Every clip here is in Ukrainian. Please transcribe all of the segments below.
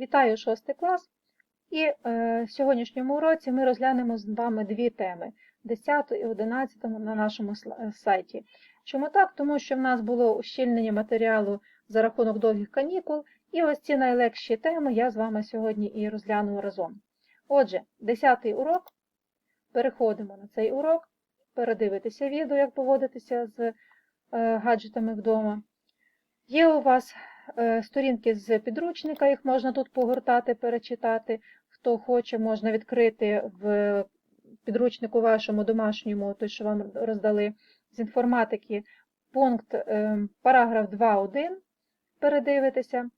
Вітаю 6 клас. І е, в сьогоднішньому уроці ми розглянемо з вами дві теми 10 і 11 на нашому е, сайті. Чому так? Тому що в нас було ущільнення матеріалу за рахунок довгих канікул, і ось ці найлегші теми я з вами сьогодні і розгляну разом. Отже, 10 урок. Переходимо на цей урок, передивитися відео, як поводитися з е, гаджетами вдома. Є у вас сторінки з підручника, їх можна тут погортати, перечитати. Хто хоче, можна відкрити в підручнику вашому домашньому, той, що вам роздали з інформатики, пункт е, параграф 2.1, передивитися.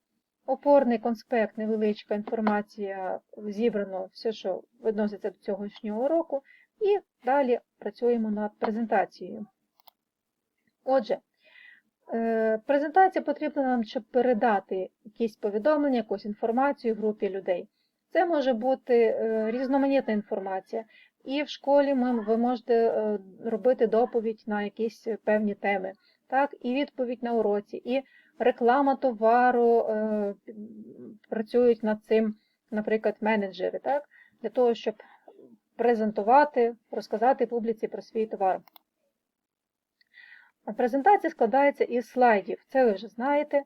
Опорний конспект, невеличка інформація, зібрано все, що відноситься до цьогочнього уроку, і далі працюємо над презентацією. Отже, Е, Презентація потрібна нам, щоб передати якісь повідомлення, якусь інформацію групі людей. Це може бути е, різноманітна інформація. І в школі ви можете е, робити доповідь на якісь певні теми, так, і відповідь на уроці, і реклама товару, е, працюють над цим, наприклад, менеджери, так, для того, щоб презентувати, розказати публіці про свій товар. Презентація складається із слайдів, це ви вже знаєте.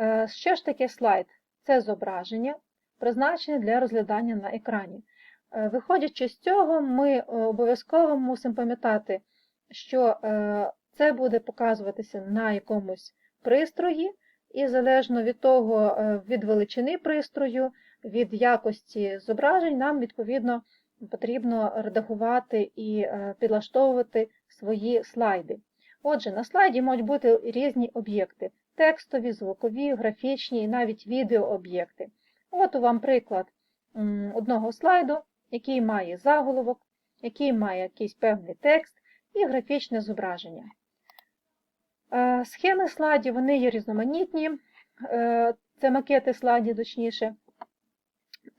Е, Що ж таке слайд? Це зображення, призначене для розглядання на екрані. Е, Виходячи з цього, ми е, обов'язково мусимо пам'ятати, що це буде показуватися на якомусь пристрої, і залежно від того, від величини пристрою, від якості зображень, нам відповідно потрібно редагувати і підлаштовувати свої слайди. Отже, на слайді можуть бути різні об'єкти текстові, звукові, графічні і навіть відеооб'єкти. От вам приклад одного слайду, який має заголовок, який має якийсь певний текст і графічне зображення. Е, Схеми слайдів вони є різноманітні, е, це макети слайдів, точніше.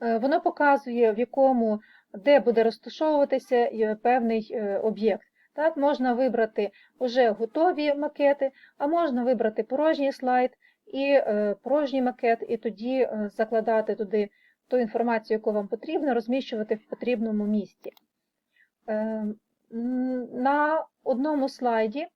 Е, Воно показує, в якому, де буде розташовуватися певний об'єкт. Так, можна вибрати вже готові макети, а можна вибрати порожній слайд і е, порожній макет, і тоді е, закладати туди ту інформацію, яку вам потрібно, розміщувати в потрібному місці. Е, на одному слайді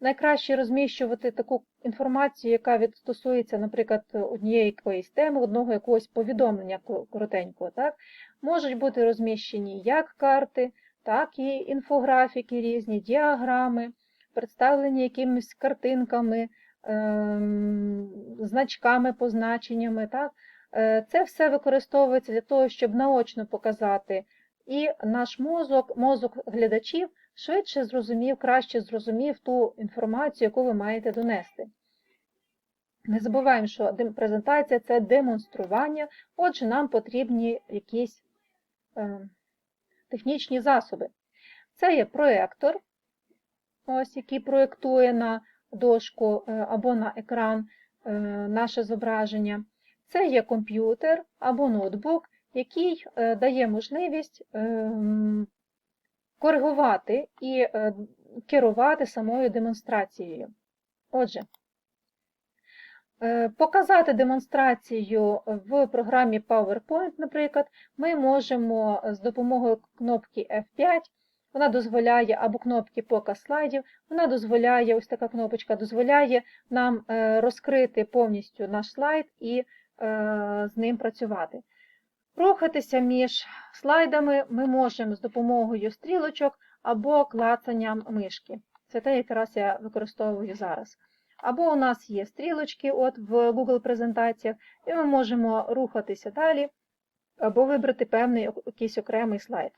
найкраще розміщувати таку інформацію, яка від- стосується, наприклад, однієї якоїсь теми, одного якогось повідомлення коротенького. Так? Можуть бути розміщені як карти, так і інфографіки різні, діаграми, представлені якимись картинками, ем, значками, позначеннями. Так? Е, Це все використовується для того, щоб наочно показати і наш мозок, мозок глядачів швидше зрозумів, краще зрозумів ту інформацію, яку ви маєте донести. Не забуваємо, що презентація це демонстрування, отже, нам потрібні якісь е, технічні засоби. Це є проектор, ось, який проєктує на дошку е, або на екран е, наше зображення. Це є комп'ютер або ноутбук, який е, дає можливість е, коригувати і керувати самою демонстрацією. Отже, показати демонстрацію в програмі PowerPoint, наприклад, ми можемо з допомогою кнопки F5, вона дозволяє, або кнопки показ слайдів, вона дозволяє, ось така кнопочка дозволяє нам е, розкрити повністю наш слайд і е, з ним працювати. Рухатися між слайдами ми можемо з допомогою стрілочок або клацанням мишки. Це те, якраз я використовую зараз. Або у нас є стрілочки от в Google презентаціях, і ми можемо рухатися далі, або вибрати певний якийсь окремий слайд.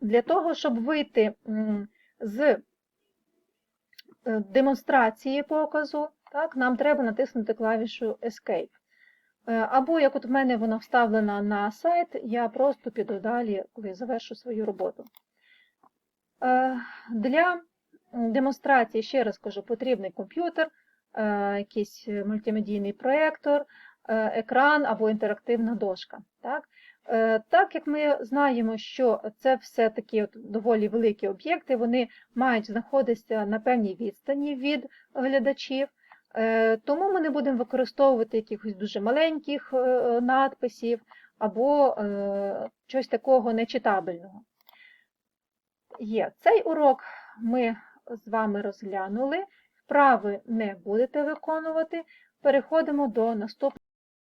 Для того, щоб вийти з е, демонстрації показу, так, нам треба натиснути клавішу Escape. Е, Або, як от в мене вона вставлена на сайт, я просто піду далі, коли завершу свою роботу. Е, Для демонстрації, ще раз кажу, потрібний комп'ютер, е, якийсь мультимедійний проєктор, е, екран або інтерактивна дошка. Так? Е, Так як ми знаємо, що це все такі от доволі великі об'єкти, вони мають знаходитися на певній відстані від глядачів, Е, Тому ми не будемо використовувати якихось дуже маленьких е, надписів або е, щось такого нечитабельного. Є. Цей урок ми з вами розглянули. Вправи не будете виконувати. Переходимо до наступного.